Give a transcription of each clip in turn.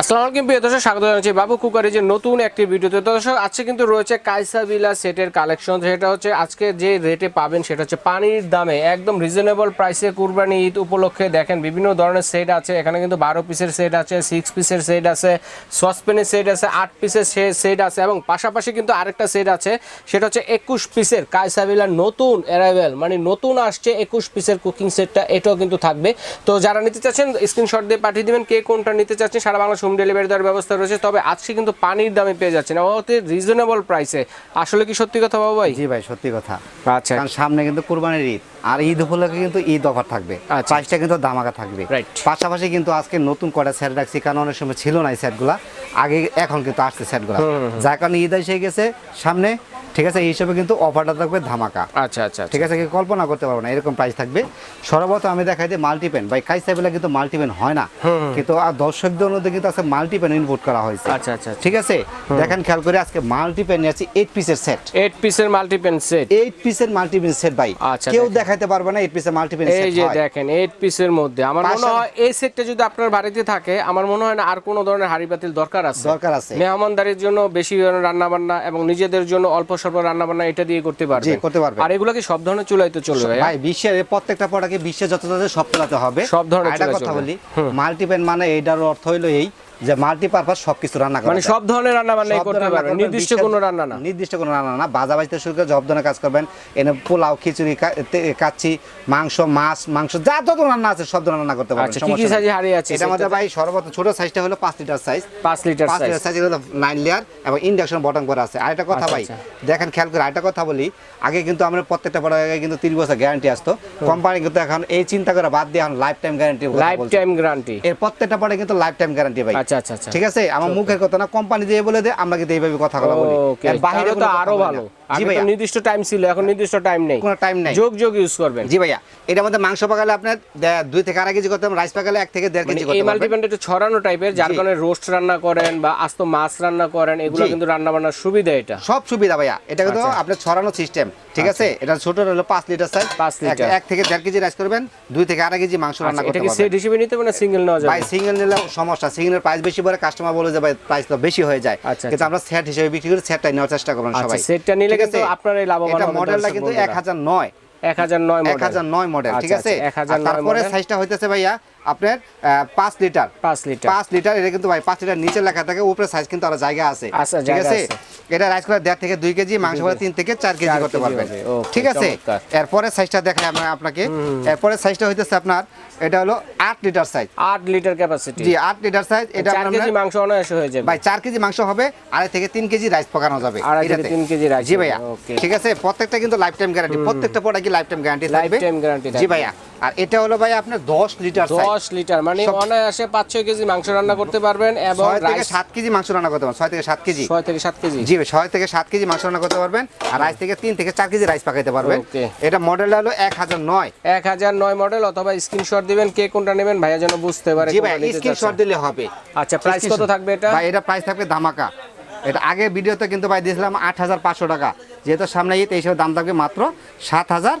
আসসালামু আলাইকুম প্রিয় দর্শক, স্বাগত জানাচ্ছি বাবু কুকারি যে নতুন একটি ভিডিওতে। দর্শক, আজকে কিন্তু রয়েছে কাইসা বিলা সেটের কালেকশন। সেটা হচ্ছে আজকে যে রেটে পাবেন সেটা হচ্ছে পানির দামে একদম রিজনেবল প্রাইসে কুরবানি ঈদ উপলক্ষে দেখেন, বিভিন্ন ধরনের সেট আছে। এখানে কিন্তু বারো পিসের সেট আছে সিক্স পিসের সেট আছে সসপেনের সেট আছে, আট পিসের সেট আছে এবং পাশাপাশি কিন্তু আরেকটা সেট আছে, সেটা হচ্ছে একুশ পিসের কাইসা বিলার নতুন অ্যারাইভেল মানে নতুন আসছে একুশ পিসের কুকিং সেটটা এটাও কিন্তু থাকবে। তো যারা নিতে চাচ্ছেন স্ক্রিনশট দিয়ে পাঠিয়ে দেবেন, কে কোনটা নিতে চাচ্ছেন, সারা বাংলা হোম ডেলিভারি দেওয়ার ব্যবস্থা রয়েছে তবে আজকে কিন্তু পানির দামে পেয়ে যাচ্ছেন। অতি রিজনেবল প্রাইসে আসলে কি সত্যি কথা বাবু ভাই? জি ভাই সত্যি কথা। আচ্ছা। কারণ সামনে কিন্তু কুরবানির ঈদ। আর ঈদ উপলক্ষে কিন্তু ঈদ অফার থাকবে। আচ্ছা। প্রাইসটা কিন্তু দামাকা থাকবে। পাশাপাশি কিন্তু আজকে নতুন কটা সেট রাখছি কারণ অনেক সময় ছিল না এই সেটগুলা আগে এখন কিন্তু আসছে সেটগুলা যার কারণে ঈদ এসে গেছে সামনে ঠিক আছে এই হিসেবে কিন্তু অফারটা থাকবে ধামাকা। আচ্ছা আচ্ছা ঠিক আছে কল্পনা করতে পারব না এরকম প্রাইস থাকবে। সর্বত আমি দেখাই দিই মাল্টিপেন ভাই কাইসাবেলা কিন্তু মাল্টিপেন হয় না। কিন্তু আর দর্শকদের মধ্যে কিন্তু আছে মাল্টিপেন ইনপুট করা হয়েছে। আচ্ছা আচ্ছা ঠিক আছে? দেখেন খেয়াল করে আজকে মাল্টিপেন নিয়ে আছি এইট পিসের সেট এইট পিসের মাল্টিপেন সেট এইট পিসের মাল্টিপেন সেট ভাই। আচ্ছা, কেউ দেখেন। দেখাইতে পারবে না এইট পিসের মাল্টিপিন এই যে দেখেন এইট পিসের মধ্যে। আমার মনে হয় এই সেটটা যদি আপনার বাড়িতে থাকে আমার মনে হয় না আর কোনো ধরনের হাড়ি পাতিল দরকার আছে। দরকার আছে। মেহমানদারির জন্য বেশি রান্না বান্না এবং নিজেদের জন্য অল্প স্বল্প রান্না বান্না এটা দিয়ে করতে পারবে। জি, করতে পারবে। আর এগুলো কি সব ধরনের চুলাই তো চলবে ভাই বিশ্বের প্রত্যেকটা প্রোডাক্টে বিশ্বে যত যত সব চালাতে হবে। সব ধরনের একটা চুলা কথা বলি মাল্টিপেন মানে এইটার অর্থ হইল এই যে মাল্টিপারপাস সবকিছু রান্না করা মানে সব ধরনের রান্না বান্নাই সব করতে ধরনের পারবে রান্না করবেন, নির্দিষ্ট কোনো রান্না না। নির্দিষ্ট কোনো রান্না না বাজা বাজতে শুরু করে সব ধরনের কাজ করবেন এনে পোলাও খিচুড়ি কা- তে- কাচ্চি মাংস মাছ মাংস যা যত রান্না আছে সব ধরনের রান্না করতে পারবেন আচ্ছা কি কি। সাইজে হাড়ি আছে এটার মধ্যে ভাই সর্বত ছোট সাইজটা হলো পাঁচ লিটার সাইজ পাঁচ লিটার পাঁচ সাইজ লিটার সাইজ হলো নাইন লেয়ার এবং ইন্ডাকশন বটম করা আছে। আর আরেকটা কথা আচ্ছা, ভাই আচ্ছা। দেখেন খেয়াল করে আরেকটা কথা বলি আগে কিন্তু আমরা প্রত্যেকটা প্রোডাক্টে কিন্তু তিন বছর গ্যারান্টি আসতো। কোম্পানি কিন্তু এখন এই চিন্তা করে বাদ দিয়ে এখন lifetime guarantee lifetime guarantee এর প্রত্যেকটা প্রোডাক্ট কিন্তু লাইফ টাইম গ্যারান্টি ভাই আচ্ছা আচ্ছা আচ্ছা। ঠিক আছে? আমার মুখের কথা না কোম্পানি দিয়ে বলে দে আমরা কিন্তু এইভাবে কথা বলা। বলি বাইরে তো আরও ভালো। জি ভাইয়া। নির্দিষ্ট টাইম ছিল এখন নির্দিষ্ট টাইম নেই। কোনো টাইম নাই। যোগ যোগ ইউজ করবেন। জি ভাইয়া। এটার মধ্যে মাংস পাকালে আপনার দুই থেকে আড়াই কেজি করতে রাইস পাকালে এক থেকে দেড় মানে কেজি এই একটু ছড়ানো টাইপের যার কারণে রোস্ট রান্না করেন বা আস্ত মাছ রান্না করেন এগুলো কিন্তু রান্না বান্নার সুবিধা এটা। সব সুবিধা ভাইয়া। এটা কিন্তু আচ্ছা। আপনার ছড়ানো সিস্টেম ঠিক আছে? এটা ছোট হলো পাঁচ লিটার সাইজ পাঁচ লিটার। এক থেকে দেড় কেজি রাইস করবেন দুই থেকে আড়াই কেজি মাংস রান্না আচ্ছা, করতে পারবেন। সেট হিসেবে নিতে সিঙ্গেল নেওয়া যাবে? ভাই সিঙ্গেল নিলে সমস্যা। সিঙ্গেলের প্রাইস বেশি পরে কাস্টমার বলে যে ভাই প্রাইস তো বেশি হয়ে যায়। আচ্ছা, কিন্তু আমরা সেট হিসেবে বিক্রি করে সেটটাই নেওয়ার চেষ্টা করবেন আচ্ছা, সবাই। সেটটা নিলে ঠিক আপনার আছে? আপনারাই লাভবান এটা মডেলটা কিন্তু বন্ধুরা। এক হাজার নয় এক হাজার নয় এক মডেল হাজার নয় মডেল ঠিক আচ্ছা, আছে আচ্ছা, 1009 তারপরে। সাইজটা হইতেছে ভাইয়া আপনার পাঁচ লিটার। পাঁচ লিটার। পাঁচ লিটার এটা কিন্তু ভাই পাঁচ লিটার নিচে লেখা থাকে উপরে সাইজ কিন্তু আরও জায়গা আছে। ঠিক আছে। এটা রাইস করে দেড় থেকে দুই কেজি মাংস করে তিন থেকে চার কেজি করতে পারবেন। ঠিক আছে? এরপরে সাইজটা দেখাই আমরা আপনাকে। এরপরে সাইজটা হইতেছে আপনার এটা হলো আট লিটার সাইজ আট লিটার ক্যাপাসিটি জি আট লিটার সাইজ এটা চার কেজি মাংস অনায়াসে হয়ে যাবে। ভাই চার কেজি মাংস হবে আড়াই থেকে তিন কেজি রাইস পকানো যাবে। আড়াই থেকে তিন কেজি rice জি ভাইয়া। ঠিক আছে? প্রত্যেকটা কিন্তু লাইফ টাইম গ্যারান্টি প্রত্যেকটা প্রোডাক্ট লাইফ টাইম গ্যারান্টি থাকবে? Lifetime guarantee জি ভাইয়া। আর এটা হলো ভাই আপনার দশ লিটার সাইজ দশ লিটার মানে অনায়াসে পাঁচ ছয় কেজি মাংস রান্না করতে পারবেন এবং ছয় থেকে রাইস সাত কেজি মাংস রান্না করতে পারবেন ছয় থেকে সাত কেজি। ছয় থেকে সাত কেজি। জি ভাই ছয় থেকে সাত কেজি মাংস রান্না করতে পারবেন আর রাইস থেকে তিন থেকে চার কেজি রাইস পাকাইতে পারবেন। এটা হলো এক হাজার নয়। এক হাজার নয় মডেল অথবা স্ক্রিনশট দিবেন কে কোনটা নেবেন ভাইয়া যেন বুঝতে পারে জি ভাই স্ক্রিনশট দিলে হবে। আচ্ছা প্রাইস কত থাকবে এটা? ভাই এটা প্রাইস থাকবে ধামাকা। এটা আগে ভিডিওতে কিন্তু ভাই দিয়েছিলাম আট হাজার পাঁচশো টাকা। যেহেতু সামনে ঈদ এই হিসেবে দাম থাকবে মাত্র সাত হাজার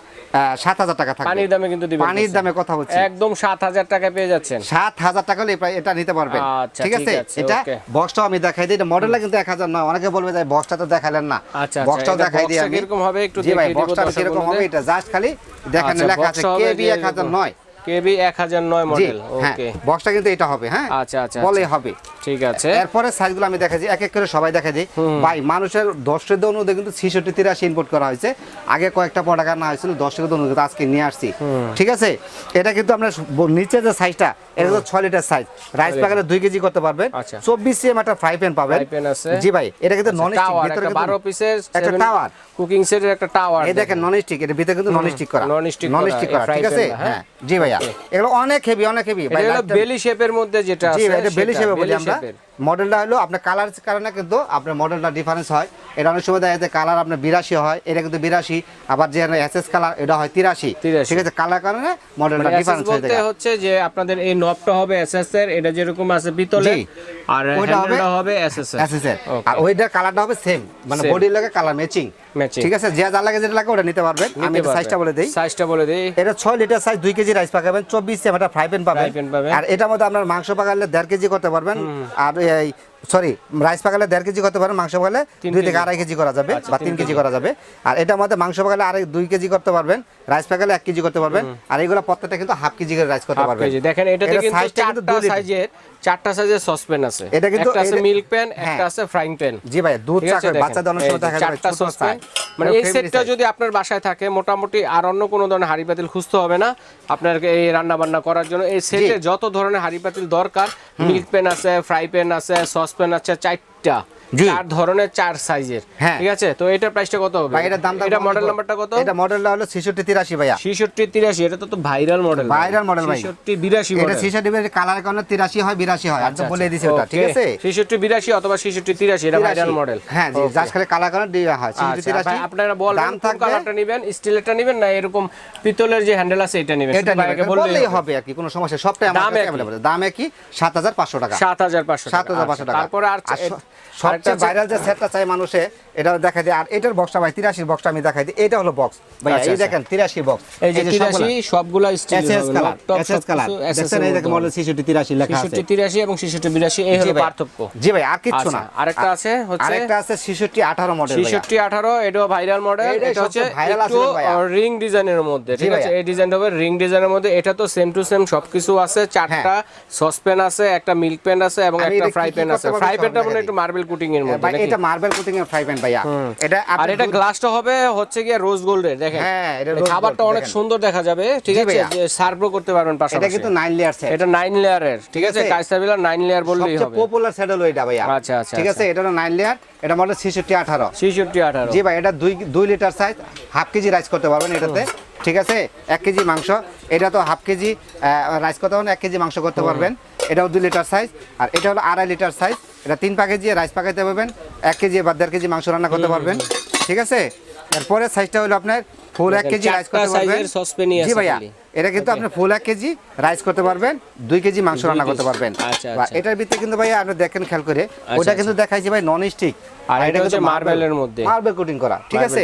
সাত হাজার টাকা থাকবে। পানির দামে কিন্তু দিবেন পানির দামে কথা হচ্ছে একদম সাত হাজার টাকা পেয়ে যাচ্ছেন। সাত হাজার টাকা হলে এটা নিতে পারবেন। আচ্ছা, ঠিক আছে? এটা. বক্সটাও আমি দেখাই দিই। এটা মডেলটা কিন্তু এক হাজার নয়। অনেকে বলবে যে বক্সটা তো দেখালেন না। আচ্ছা, আচ্ছা, বক্সটাও দেখাই দিই আমি। এরকম হবে একটু ভাই বক্সটা কীরকম হবে? এটা জাস্ট খালি দেখেন আচ্ছা, লেখা আছে কেবি এক হাজার নয়। কেবি এক হাজার নয় জি মডেল হ্যাঁ ওকে। বক্সটা কিন্তু এটা হবে হ্যাঁ? আচ্ছা, আচ্ছা, বলে আচ্ছা। হবে। ঠিক আছে। এরপরে সাইজগুলো আমি দেখাচ্ছি এক এক করে সবাই দেখা দিই। ভাই মানুষের দশের অনুযায়ী কিন্তু ছিষট্টি তিরাশি ইনপুট করা হয়েছে। আগে কয়েকটা প্রোডাক্ট না হয়েছিল দশের অনুযায়ী আজকে নিয়ে আসছি। ঠিক আছে? এটা কিন্তু আপনার নিচে যে সাইজটা এটা তো ছয় লিটার সাইজ রাইস প্যাকেটে দুই কেজি করতে পারবেন। আচ্ছা। চব্বিশ সিএম একটা ফ্রাই প্যান পাবেন। আছে। জি ভাই এটা কিন্তু নন টাওয়ার স্টিক একটা বারো পিসের একটা টাওয়ার কুকিং সেটের একটা টাওয়ার এই দেখেন নন স্টিক এর ভিতরে কিন্তু নন স্টিক করা। non-stick নন করা, স্টিক করা ঠিক আছে? হ্যাঁ? হ্যাঁ জি ভাইয়া। এগুলো অনেক হেভি অনেক হেভি এটা হলো বেলি শেপের মধ্যে যেটা জি এটা বেলি শেপে বলি আমরা। মডেলটা হলো আপনার কালার কারণে কিন্তু আপনার মডেলটা ডিফারেন্স হয়। এটা অনেক সময় দেখা যায় কালার আপনার বিরাশি হয় এটা কিন্তু বিরাশি আবার যে এসএস কালার এটা হয় তিরাশি। ঠিক আছে কালার কারণে মডেলটা মানে ডিফারেন্স হয়ে যায়। হচ্ছে যে আপনাদের এই নবটা হবে এসএস এর এটা যেরকম আছে পিতলের আর ওইটা হবে হ্যান্ডেলটা হবে এসএস এসএসএর Okay. আর ওইটার কালারটা হবে সেম মানে বডির লাগে কালার ম্যাচিং ঠিক আছে যে যা লাগে যেটা লাগে ওটা নিতে পারবেন। আমি এটা সাইজটা বলে দিই। সাইজটা বলে দেই। এটা ছয় লিটার সাইজ দুই কেজি রাইস পাকাবেন চব্বিশ সেম ফ্রাই প্যান পাবেন। আর এটার মধ্যে আপনার মাংস পাকালে দেড় কেজি করতে পারবেন। আর এই সরি রাইস পাকালে দেড় কেজি করতে পারবেন মাংস পাকালে দুই থেকে আড়াই কেজি করা যাবে আচ্ছা, বা তিন কেজি। করা যাবে। আর এটার মধ্যে মাংস পাকালে আড়াই দুই কেজি করতে পারবেন রাইস পাকালে এক কেজি করতে পারবেন। আর এগুলো প্রত্যেকটা কিন্তু হাফ কেজি করে রাইস করতে পারবেন। দেখেন এটাতে এটা কিন্তু size-টা কিন্তু দুই সাইজের চারটা সাইজের সসপ্যান আছে। এটা কিন্তু- একটা আছে মিল্ক প্যান। একটা আছে ফ্রাইং প্যান জি ভাই দুধ চা দেখেন। বাচ্চাদের অনেক সময় দেখা যাবে চারটা সসপ্যান মানে এই সেটটা যদি আপনার বাসায় থাকে মোটামুটি আর অন্য কোনো ধরনের হাড়ি পাতিল খুঁজতে হবে না। আপনার এই রান্না বান্না করার জন্য এই সেটে যত ধরনের হাড়ি পাতিল দরকার মিল্ক প্যান আছে ফ্রাই প্যান আছে সসপ্যান আছে চারটা। চার ধরনের চার সাইজের হ্যাঁ। ঠিক আছে? তো এটার প্রাইসটা কত হবে? ভাই এটার দাম এটা মডেল নাম্বারটা কত? এটা মডেলটা হলো ছেষট্টি তিরাশি ভাইয়া। ছিষট্টি তিরাশি এটা তো তো ভাইরাল মডেল Viral model ভাই। ছিষট্টি বিরাশি এটা মডেল সিসা ডিবের কালারের কারণে তিরাশি হয় বিরাশি হয়। আচ্ছা, বলে দিছি ওটা ঠিক আছে? ছিষট্টি বিরাশি অথবা ছিষট্টি তিরাশি এটা ভাইরাল মডেল হ্যাঁ জি জাস্ট খালি কালার কালার দিয়ে হয়। ছিষট্টি আচ্ছা তিরাশি ভাই, আপনারা বলবেন দাম থাকবে। কালারটা নেবেন স্টিলেরটা নেবেন না এরকম পিতলের যে হ্যান্ডেল আছে এটা নেবেন? এটা বললেই হবে। আর কি কোনো সমস্যা সবটাই আমার দাম একই। available। দাম একই সাত হাজার পাঁচশো টাকা। সাত হাজার পাঁচশো সাত হাজার পাঁচশো টাকা। তারপরে আর আর এ- স- সবচেয়ে আরেকটা ভাইরাল যে সেটটা চাই মানুষে এটা দেখা যায় আর এটার বক্সটা ভাই তিরাশির বক্সটা আমি দেখাই দিই। এটা হলো বক্স ভাই আচ্ছা, এই আচ্ছা। দেখেন তিরাশি বক্স এই যে তিরাশি সবগুলা steel SS colour SS colour দেখছেন এই দেখেন মডেল ছিষট্টি তিরাশি লেখা আছে। ছিষট্টি তিরাশি এবং ছিষট্টি বিরাশি এই হলো পার্থক্য। জি ভাই আর আচ্ছা, না। আরেকটা আছে হচ্ছে আরেকটা আছে ছিষট্টি আঠারো মডেল ছিষট্টি আঠারো এটাও ভাইরাল মডেল এটা হচ্ছে একটু আছে ভাইয়া। রিং ডিজাইনের মধ্যে ঠিক আছে? এই ডিজাইনটা হবে রিং ডিজাইনের মধ্যে এটা তো সেম টু সেম সবকিছু আছে চারটা সসপ্যান আছে একটা মিল্ক প্যান আছে এবং একটা ফ্রাই প্যান আছে। ফ্রাই প্যানটা মানে একটু মার্বেল কুটিং এর মধ্যে নাকি? এটা মার্বেল কোটিং এর ফ্রাই প্যান ভাইয়া। এটা আর এটা গ্লাসটা হবে হচ্ছে গিয়ে রোজ গোল্ডের দেখেন। হ্যাঁ, এটা খাবারটা অনেক সুন্দর দেখা যাবে ঠিক আছে? সার্ভও করতে পারবেন এটা কিন্তু নাইন লেয়ার সেট এটা নাইন লেয়ারের ঠিক আছে? কাইসাবিলা নাইন লেয়ার বললেই সবচেয়ে পপুলার সেট হলো এটা ভাইয়া। আচ্ছা, আচ্ছা, ঠিক আছে? এটা হলো নাইন লেয়ার এটা মডেল জি ভাই এটা দুই দুই litre size half KG rice করতে পারবেন এটাতে। ঠিক আছে? এক কেজি মাংস এটা তো হাফ কেজি রাইস করতে পারবেন এক কেজি মাংস করতে পারবেন। এটাও দুই লিটার সাইজ আর এটা হলো আড়াই লিটার সাইজ এটা তিন প্যাকেজি রাইস পাকাইতে পারবেন এক কেজি বা দেড় কেজি মাংস রান্না করতে পারবেন। ঠিক আছে? এরপরে সাইজটা হলো আপনার ফুল এক কেজি রাইস করতে পারবেন। জি ভাইয়া। এটা কিন্তু আপনি ফুল এক কেজি রাইস করতে পারবেন দুই কেজি মাংস রান্না করতে পারবেন। আচ্ছা, আচ্ছা। এটার ভিতরে কিন্তু ভাইয়া আপনি দেখেন খেয়াল করে ওটা কিন্তু দেখাইছি ভাই নন স্টিক আর এটা হচ্ছে মার্বেলের মধ্যে। মার্বেল কোটিং করা ঠিক আছে?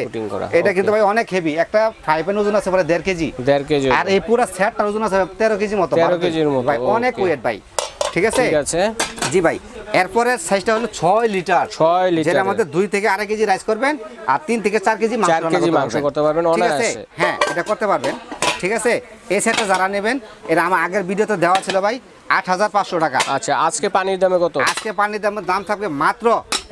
এটা কিন্তু ভাই অনেক হেভি একটা ফ্রাই প্যান ওজন আছে প্রায় কেজি। কেজি আর এই পুরো সেটটার ওজন আছে কেজি মতো 13 কেজির মতো, ভাই অনেক ওয়েট ভাই ঠিক আছে? ঠিক আছে। জি ভাই এরপরে সাইজটা হলো ছয় লিটার ছয় লিটার যেটার মধ্যে দুই থেকে আড়াই কেজি রাইস করবেন আর তিন থেকে চার কেজি মাংস রান্না করতে পারবেন, অনায়াসে। হ্যাঁ এটা করতে পারবেন ঠিক আছে? এই সেটটা যারা নেবেন এটা আমার আগের ভিডিওতে দেওয়া ছিল ভাই আট হাজার পাঁচশো টাকা। আচ্ছা আজকে পানির দামে কত? আজকে পানির দামের দাম থাকবে মাত্র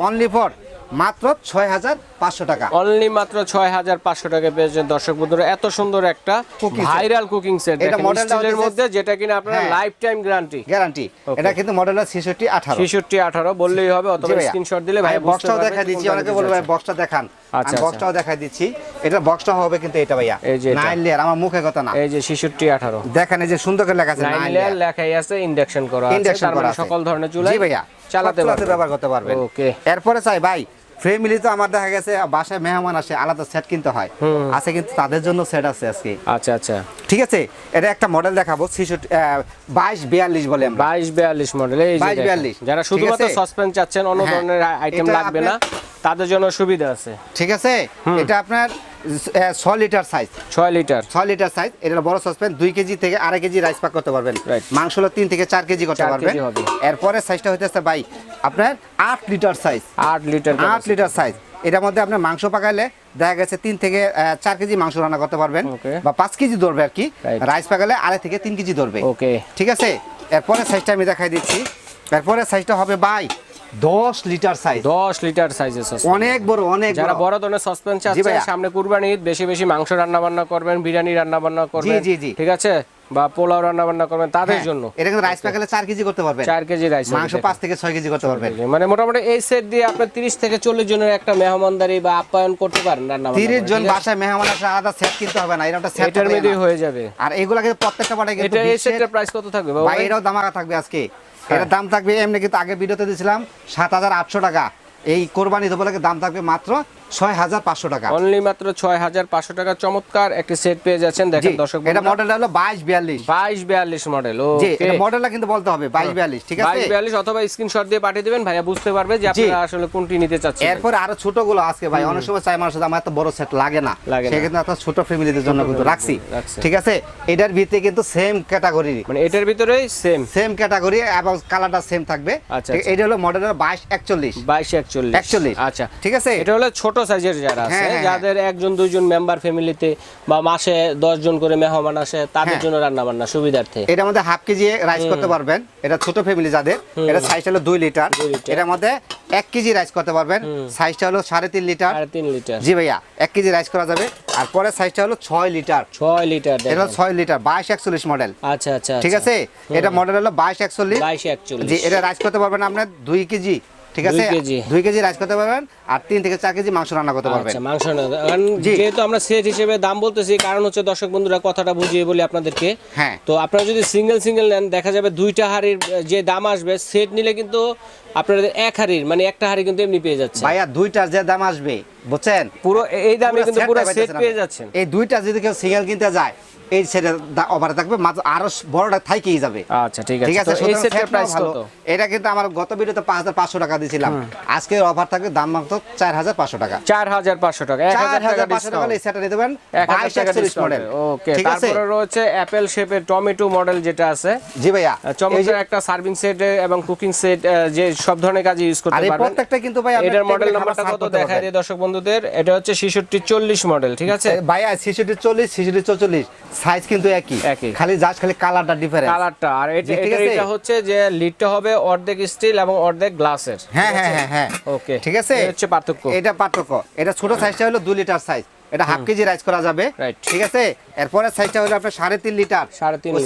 অনলি ফর মাত্র ছয় হাজার পাঁচশো টাকা। অনলি মাত্র ছয় হাজার পাঁচশো টাকা পেয়েছেন দর্শক বন্ধুরা। এত সুন্দর একটা ভাইরাল কুকিং সেট এটা হচ্ছে- মধ্যে যেটা কিনা আপনার। লাইফ টাইম গ্যারান্টি গ্যারান্টি এটা কিন্তু মডেল ছেষট্টি আঠারো। ছেষট্টি আঠারো বললেই হবে অথবা। স্ক্রিনশট দিলে ভাই বক্সটাও দেখা দিচ্ছি অনেকে বলবে ভাই বক্সটা দেখান। আচ্ছা, আমি আচ্ছা। বক্সটাও দেখা দিচ্ছি। এটা বক্সটা হবে কিন্তু এটা ভাইয়া। এই যে এটা। নাইন লেয়ার আমার মুখে কথা না। এই যে ছেষট্টি আঠারো। দেখেন এই যে সুন্দর করে লেখা আছে নাইন লেয়ার লেখাই আছে ইন্ডাকশন করা আছে তার মানে সকল ধরনের চুলাই। জি ভাইয়া। চালাতে সব ব্যবহার করতে পারবেন। ওকে। এরপরে চাই ভাই ফ্যামিলি তো আমার দেখা গেছে বাসায় মেহমান আসে আলাদা সেট কিনতে হয়। আছে কিন্তু তাদের জন্য সেট আছে আজকে। আচ্ছা আচ্ছা। ঠিক আছে এটা একটা মডেল দেখাবো ছিষট্টি বাইশ বিয়াল্লিশ বলে আমরা। বাইশ বিয়াল্লিশ মডেল এই যে 22, দেখেন। 42 যারা শুধুমাত্র আছে? সসপেন চাচ্ছেন অন্য হ্যাঁ। ধরনের আইটেম লাগবে না তাদের জন্য সুবিধা আছে। ঠিক আছে? এটা আপনার ছ লিটার সাইজ ছয় লিটার। ছয় লিটার সাইজ এটা বড় সসপ্যান দুই কেজি থেকে আড়াই কেজি রাইস পাক করতে পারবেন. মাংস হলো তিন থেকে চার কেজি করতে পারবেন। এরপরে সাইজটা হইতেছে ভাই আপনার আট লিটার সাইজ আট লিটার আট লিটার সাইজ এটার মধ্যে আপনার মাংস পাকালে দেখা গেছে তিন থেকে চার কেজি মাংস রান্না করতে পারবেন। বা পাঁচ কেজি ধরবে আর কি। রাইস পাকালে আড়াই থেকে তিন কেজি ধরবে। ওকে ঠিক আছে? এরপরে সাইজটা আমি দেখাই দিচ্ছি। এরপরে সাইজটা হবে ভাই দশ লিটার সাইজ দশ লিটার সাইজের অনেক বড় অনেক যারা বড়। ধরনের সসপেন চাচ্ছেন ভাইয়া। সামনে কুরবানি ঈদ বেশি বেশি মাংস রান্না বান্না করবেন বিরিয়ানি রান্না বান্না করবেন জি, জি। ঠিক আছে? বা পোলাও রান্না বান্না করবেন তাদের হ্যাঁ, জন্য। এটা কিন্তু রাইস পাকালে চার কেজি করতে পারবেন। চার কেজি রাইস মাংস পাঁচ থেকে ছয় কেজি করতে পারবেন। মানে মোটামুটি এই সেট দিয়ে আপনি তিরিশ থেকে চল্লিশ জনের একটা মেহমানদারি বা আপ্যায়ন করতে পারেন রান্না বান্না তিরিশ করে, জন বাসায় মেহমান আসলে আলাদা সেট কিনতে হবে না এটা একটা সেট এটার মধ্যেই হয়ে যাবে। আর এগুলা কিন্তু প্রত্যেকটা কিন্তু এটা এই সেটের প্রাইস কত থাকবে ভাই? এটাও দামাকা থাকবে আজকে। এটার দাম থাকবে, এমনি কিন্তু আগে ভিডিওতে দিয়েছিলাম সাত হাজার আটশো টাকা। এই কোরবানি উপলক্ষে দাম থাকবে মাত্র ছয় হাজার পাঁচশো টাকা। অনলি মাত্র ছয় হাজার পাঁচশো টাকা। চমৎকার একটি সেট পেয়ে যাচ্ছেন। দেখেন দর্শক এটা মডেলটা হলো বাইশ বিয়াল্লিশ। বাইশ বিয়াল্লিশ মডেল ও মডেলটা কিন্তু বলতে হবে বাইশ বিয়াল্লিশ ঠিক আছে? বাইশ বিয়াল্লিশ অথবা স্ক্রিনশট দিয়ে পাঠিয়ে দিবেন। ভাইয়া বুঝতে পারবে যে আপনারা আসলে কোনটি নিতে চাচ্ছেন। এরপরে আরও ছোটগুলো আজকে ভাই অনেক সময় চাই মানুষ আমার এত বড় সেট লাগে না। সেক্ষেত্রে আপনার ছোট ফ্যামিলিদের জন্য কিন্তু রাখছি। ঠিক আছে? এটার ভিতরে কিন্তু সেম ক্যাটাগরি মানে এটার ভিতরেই সেম সেম ক্যাটাগরি এবং কালারটা সেম থাকবে। আচ্ছা, আচ্ছা। এটা হলো মডেলের বাইশ একচল্লিশ। বাইশ একচল্লিশ। একচল্লিশ। আচ্ছা। ঠিক আছে? এটা হলো ছোট সাইজের যারা আছে হ্যাঁ, হ্যাঁ, যাদের একজন দুইজন মেম্বার ফ্যামিলিতে বা মাসে দশ জন করে মেহমান আসে তাদের হ্যাঁ। জন্য রান্না বান্না সুবিধার্থে এটার মধ্যে হাফ কেজি রাইস করতে পারবেন। এটা ছোট ফ্যামিলি যাদের এটা সাইজ হলো দুই লিটার। এটার মধ্যে এক কেজি রাইস করতে পারবেন। সাইজটা হলো সাড়ে তিন লিটার তিন লিটার জি ভাইয়া এক কেজি রাইস করা যাবে। আর পরের সাইজটা হলো ছয় লিটার ছয় লিটার এটা ছয় লিটার বাইশ একচল্লিশ মডেল আচ্ছা আচ্ছা ঠিক আছে? এটা মডেল হলো বাইশ একচল্লিশ। বাইশ একচল্লিশ। জি এটা রাইস করতে পারবেন আপনার দুই কেজি ঠিক আছে? দুই কেজি। রাইস করতে পারবেন আর তিন থেকে চার কেজি মাংস রান্না করতে পারবেন। আচ্ছা মাংস যেহেতু আমরা সেট হিসেবে দাম বলতেছি কারণ হচ্ছে দর্শক বন্ধুরা কথাটা বুঝিয়ে বলি আপনাদেরকে। হ্যাঁ। তো আপনারা যদি সিঙ্গেল সিঙ্গেল নেন দেখা যাবে দুইটা হাড়ির যে দাম আসবে সেট নিলে কিন্তু আপনাদের এক হাড়ির মানে একটা হাড়ি কিন্তু এমনি পেয়ে যাচ্ছে ভাইয়া দুইটার যে দাম আসবে বুঝছেন? পুরো এই দামে কিন্তু পুরো সেট পেয়ে যাচ্ছেন। এই দুইটা যদি কেউ সিঙ্গেল কিনতে যায় এই সেটের অফারে থাকবে মাত্র আরও বড়টা থাইকেই যাবে। আচ্ছা ঠিক আছে। ঠিক আছে? এই সেটের প্রাইস কত? এটা কিন্তু আমার গত ভিডিওতে পাঁচ হাজার পাঁচশো টাকা দিয়েছিলাম আজকের অফার থাকবে দাম মাত্র চার হাজার পাঁচশো টাকা। চার হাজার পাঁচশো টাকা। এক চার হাজার টাকা এই সেটটা নিতে পারেন। এক হাজার বাইশ টাকা একচল্লিশ মডেল ওকে তারপরে রয়েছে অ্যাপেল শেপের টমেটো মডেল যেটা আছে। জি ভাইয়া। চমৎকার একটা সার্ভিং সেট এবং কুকিং সেট যে সব ধরনের কাজে ইউজ করতে পারবেন। প্রত্যেকটা কিন্তু ভাই এটার মডেল নাম্বারটা কত দেখায়। দিয়ে দর্শক বন্ধুদের? এটা হচ্ছে শিশুটি চল্লিশ মডেল ঠিক আছে? চল্লিশ ছেষট্টি চল্লিশ সাইজ কিন্তু একই। একই। খালি জাস্ট খালি কালারটা ডিফারেন্স কালারটা আর এটা এটা- হচ্ছে যে লিডটা হবে অর্ধেক স্টিল এবং অর্ধেক গ্লাসের হ্যাঁ হ্যাঁ হ্যাঁ হ্যাঁ। ওকে ঠিক আছে? এই হচ্ছে পার্থক্য। এটা পার্থক্য। এটা ছোট সাইজটা হলো দুই লিটার সাইজ এটা হাফ কেজি রাইস করা যাবে। ঠিক আছে? এরপরে সাইজটা হলো আপনার সাড়ে তিন লিটার।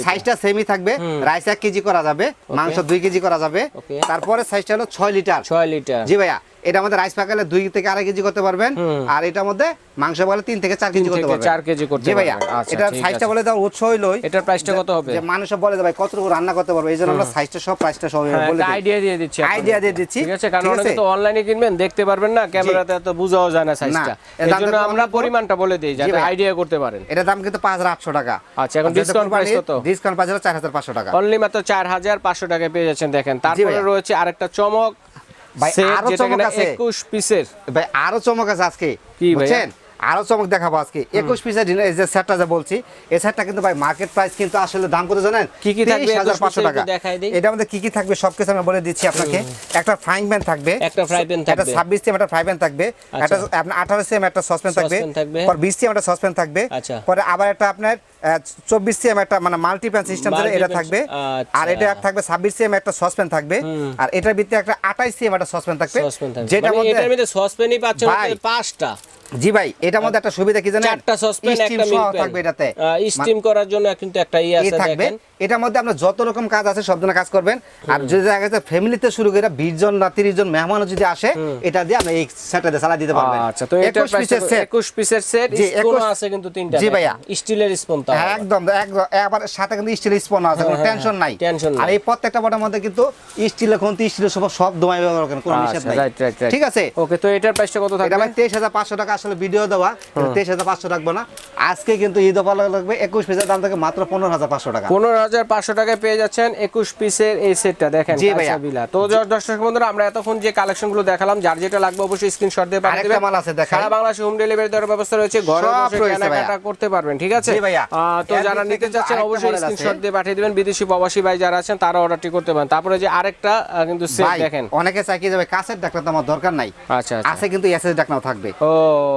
সাইজটা সেমই থাকবে। রাইস এক কেজি করা যাবে। মাংস দুই কেজি করা যাবে. তারপরে সাইজটা হলো ছয় লিটার। ছয় লিটার। জি ভাইয়া। এটা আমাদের রাইস পাকালে দুই থেকে আড়াই কেজি করতে পারবেন। আর এটার মধ্যে মাংস পাকালে তিন থেকে চার কেজি করতে পারবেন। চার কেজি করতে জি ভাইয়া পারবেন। আচ্ছা, এটা সাইজটা বলে দেওয়ার উৎস হইল এটার প্রাইসটা কত হবে? যে মানুষ বলে ভাই কতটুকু রান্না করতে পারবে। এই জন্য আমরা সাইজটা সব প্রাইসটা সব বলে দিই। আইডিয়া দিয়ে দিচ্ছি। Idea দিয়ে দিচ্ছি। ঠিক আছে কারণ অনেকে তো অনলাইনে কিনবেন দেখতে পারবেন না ক্যামেরাতে এত বোঝাও যায় না সাইজটা এর এই দাম জন্য তো আমরা পরিমাণটা বলে দিই যাতে আইডিয়া করতে পারেন। এটার দাম কিন্তু পাঁচ হাজার আটশো টাকা। আচ্ছা, এখন discount price কত? ডিসকাউন্ট চার হাজার পাঁচশো টাকা। অনলি মাত্র চার হাজার পাঁচশো টাকায় পেয়ে যাচ্ছেন দেখেন। তারপরে রয়েছে আরেকটা চমক ভাই, আরও চমক আছে। একুশ পিসের ভাই আরও চমক আছে আজকে কি বুঝছেন? আরও চমক দেখাবো আজকে। একুশ পিসের ডিনার এই যে সেটটা যে বলছি এই সেটটা কিন্তু ভাই মার্কেট প্রাইস কিন্তু আসলে দাম কত জানেন? কি কি থাকবে 23,500 21 টাকা। এটা আমাদের কি কি থাকবে সব কিছু আমি বলে দিচ্ছি আপনাকে। একটা ফ্রাইং প্যান থাকবে একটা pan একটা থাকবে। ছাব্বিশ সিএম একটা ফ্রাই প্যান থাকবে আচ্ছা। একটা আপনার আঠারো সিএম একটা সসপ্যান থাকবে। পর বিশ সিএম একটা সসপ্যান থাকবে। আচ্ছা। পরে আবার একটা আপনার চব্বিশ সিএম একটা মানে মাল্টি প্যান সিস্টেম এটা থাকবে। আচ্ছা। আর এটা থাকবে ছাব্বিশ সিএম একটা সসপ্যান থাকবে। আর এটার ভিতরে একটা আঠাইশ সিএম একটা সসপ্যান থাকবে। যেটা মানে মধ্যে সসপ্যানই পাচ্ছেন পাঁচটা। জি ভাই এটার মধ্যে একটা সুবিধা কি জানেন? চারটা সসপ্যান একটা মিল্ক থাকবে এটাতে। স্টিম করার জন্য কিন্তু একটা এ আছে থাকবে। দেখেন। এটার মধ্যে আপনার যত রকম কাজ আছে সব ধরনের কাজ করবেন। আর যদি দেখা যাচ্ছে ফ্যামিলিতে শুরু করে বিশ জন না তিরিশ জন মেহমানও যদি আসে এটা দিয়ে আপনি এই সেটটা চালা দিতে পারবেন। আচ্ছা তো এটার 21 পিসের set। 21 পিসের সেট জি, 21 আছে কিন্তু তিনটা জি ভাইয়া। স্টিলের স্পুন হ্যাঁ, একদম একদম। আবার সাথে কিন্তু স্টিল স্পন আছে কোনো হ্যাঁ, টেনশন নাই। Tension নাই। আর এই প্রত্যেকটা বটার মধ্যে কিন্তু স্টিলের কোন স্টিলের সব সব দমাই ব্যবহার করেন কোনো নিষেধ আচ্ছা নাই। ঠিক আছে? ওকে তো এটার প্রাইসটা কত থাকবে? এটা ভাই তেইশ হাজার পাঁচশো টাকা আসলে ভিডিও দেওয়া তেইশ হাজার পাঁচশো রাখব না। আজকে কিন্তু ঈদ অফার লাগবে একুশ পিসের দাম থেকে মাত্র পনেরো হাজার পাঁচশো টাকা। পনেরো হাজার পাঁচশো টাকায় পেয়ে যাচ্ছেন একুশ পিসের এই সেটটা দেখেন জি ভাইয়া। তো দর্শক বন্ধুরা আমরা এতক্ষণ যে কালেকশনগুলো দেখালাম যার যেটা লাগবে অবশ্যই স্ক্রিনশট দিয়ে পাঠিয়ে দেবেন। মাল আছে দেখাই। সারা বাংলাদেশে হোম ডেলিভারি দেওয়ার ব্যবস্থা রয়েছে ঘরে বসে কেনাকাটা করতে পারবেন ঠিক আছে? জি ভাইয়া। তো যারা নিতে চাচ্ছেন অবশ্যই। স্ক্রিনশট দিয়ে পাঠিয়ে দিবেন। বিদেশি প্রবাসী ভাই যারা আছেন তারা অর্ডারটি করতে পারেন। তারপরে যে আরেকটা কিন্তু সেট দেখেন। অনেকে চাই কি যাবে কাছের ডাকনা তো আমার দরকার নাই। আচ্ছা আচ্ছা। আছে কিন্তু এসএস ডাকনাও থাকবে। ও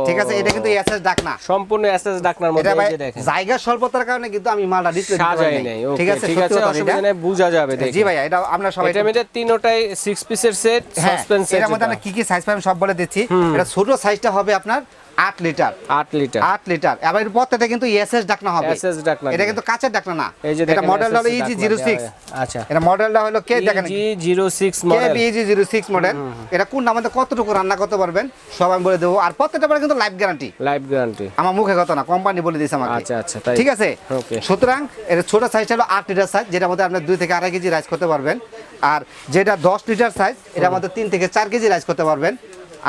ঠিক আছে এটা কিন্তু এসএস ডাকনা। সম্পূর্ণ এসএস ডাকনার মধ্যে এই যে দেখেন। জায়গা স্বল্পতার কারণে কিন্তু আমি মালটা ডিসপ্লে সাজাই পারি ওকে ঠিক আছে ঠিক আছে অসুবিধা নেই বোঝা যাবে দেখেন। জি ভাই এটা আমরা সবাই এটা মধ্যে তিনটাই সিক্স পিসের সেট হ্যাঁ সাসপেন্স সেট এটার মধ্যে আমরা কি কি সাইজ পাবেন সব বলে দিচ্ছি। এটা ছোট সাইজটা হবে আপনার আট লিটার। আট লিটার। আট লিটার। এবার এর প্রত্যেকটা কিন্তু এসএস ডাকনা হবে। SS ডাকনা এটা কিন্তু কাঁচের ডাকনা না। এই যে এটা দেখেন মডেলটা হলো ইজি ডাকনা জিরো দেওয়া সিক্স হয়। আচ্ছা। এটা মডেলটা হলো কে দেখেন। G zero six K model BG zero six model এটা কোন আমাদের কতটুকু রান্না করতে পারবেন সব আমি বলে দেবো। আর প্রত্যেকটা পরে কিন্তু লাইফ গ্যারান্টি লাইফ গ্যারান্টি আমার মুখে কথা না কোম্পানি বলে দিয়েছে আমাকে। আচ্ছা, আচ্ছা, তাই। ঠিক আছে? Okay. সুতরাং এটা ছোট সাইজটা হলো আট লিটার সাইজ যেটা মধ্যে আপনি দুই থেকে আড়াই কেজি রাইস করতে পারবেন। আর যেটা দশ লিটার সাইজ এটা আমাদের তিন থেকে চার কেজি রাইস করতে পারবেন।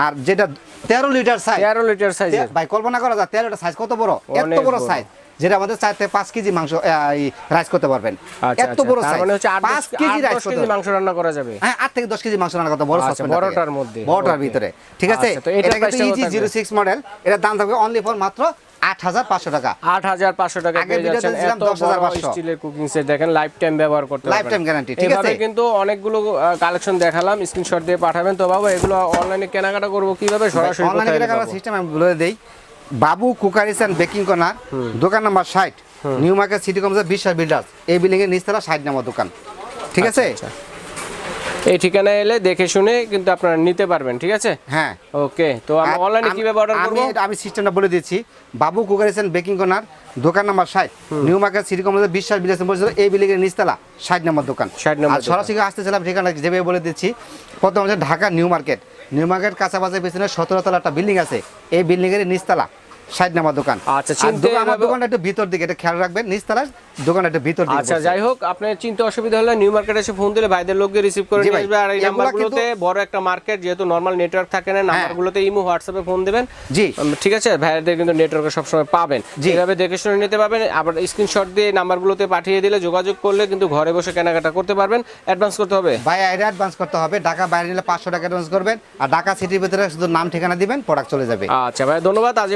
আর যেটা তেরো লিটার সাইজ তেরো লিটার সাইজ ভাই কল্পনা করা যায় তেরোটা সাইজ কত বড়? এত বড়। সাইজ যেটা আমাদের চার থেকে পাঁচ কেজি মাংস রাইস করতে পারবেন। আচ্ছা এত আচ্ছা। বড় সাইজ মানে হচ্ছে পাঁচ কেজি রাইস কেজি মাংস রান্না করা যাবে। হ্যাঁ আট থেকে দশ কেজি মাংস রান্না করতে বড় আচ্ছা, বড়টার মধ্যে। বড়টার ভিতরে। ঠিক আছে? এটা কিন্তু ইজি জিরো? সিক্স মডেল এটা দাম থাকবে অনলি ফর মাত্র আট হাজার পাঁচশো টাকা। আট হাজার পাঁচশো টাকা পেয়ে যাচ্ছেন এত 10,500 স্টিলের কুকিং সেট দেখেন লাইফ টাইম ব্যবহার করতে পারবেন। Lifetime guarantee, ঠিক আছে? কিন্তু অনেকগুলো কালেকশন দেখালাম স্ক্রিনশট দিয়ে পাঠাবেন। তো বাবা এগুলো অনলাইনে কেনাকাটা করব কীভাবে? সরাসরি অনলাইনে কেনাকাটা সিস্টেম আমি বলে দেই। বাবু কুকারিস বেকিং কর্নার দোকান নাম্বার ষাট New Market City Complex Biswas Builders এই বিল্ডিং এর নিচতলা ষাট নাম্বার দোকান। ঠিক আছে? আচ্ছা। এই ঠিকানায় এলে দেখে শুনে কিন্তু আপনারা নিতে পারবেন ঠিক আছে? হ্যাঁ। ওকে তো আমরা আর অনলাইনে আমি- কীভাবে অর্ডার আমি আমি সিস্টেমটা বলে দিচ্ছি। Babu Cookeries and Baking Corner দোকান নাম্বার ষাট। New Market City Complex Biswas Builders পরিচিত এই বিল্ডিং এর নিচতলা ষাট নাম্বার দোকান। 60 নম্বর আর সরাসরি আসতেছিলাম ঠিকানা যেভাবে বলে দিচ্ছি প্রথম হচ্ছে Dhaka New Market. New Market কাঁচাবাজার পেছনে সতেরো তলা একটা বিল্ডিং আছে এই বিল্ডিং এর নিচতলা। ষাট নাম্বার দোকান। আচ্ছা, আমার দোকানটা একটু ভিতর দিকে এটা খেয়াল রাখবেন দোকান একটু ভিতর দিকে আচ্ছা যাই হোক আপনার চিন্তা অসুবিধা হলে নিউ মার্কেটে এসে ফোন দিলে ভাইদের লোককে রিসিভ করে নিয়ে আসবে। আর এই নাম্বারগুলোতে বড় একটা মার্কেট যেহেতু নর্মাল নেটওয়ার্ক থাকে না নাম্বারগুলোতে ইমো হোয়াটসঅ্যাপে ফোন দেবেন। জি। ঠিক আছে? ভাইয়াদের কিন্তু নেটওয়ার্কে সবসময় পাবেন। দেখে শুনে নিতে পারবেন। আবার স্ক্রিনশট দিয়ে নাম্বারগুলোতে পাঠিয়ে দিলে যোগাযোগ করলে কিন্তু ঘরে বসে কেনাকাটা করতে পারবেন। অ্যাডভান্স করতে হবে। ভাই এটা অ্যাডভান্স করতে হবে। ঢাকা বাইরে নিলে পাঁচশো টাকা অ্যাডভান্স করবেন। আর ঢাকা সিটির ভিতরে শুধু নাম ঠিকানা দিবেন প্রোডাক্ট চলে যাবে। আচ্ছা ভাই ধন্যবাদ। আজ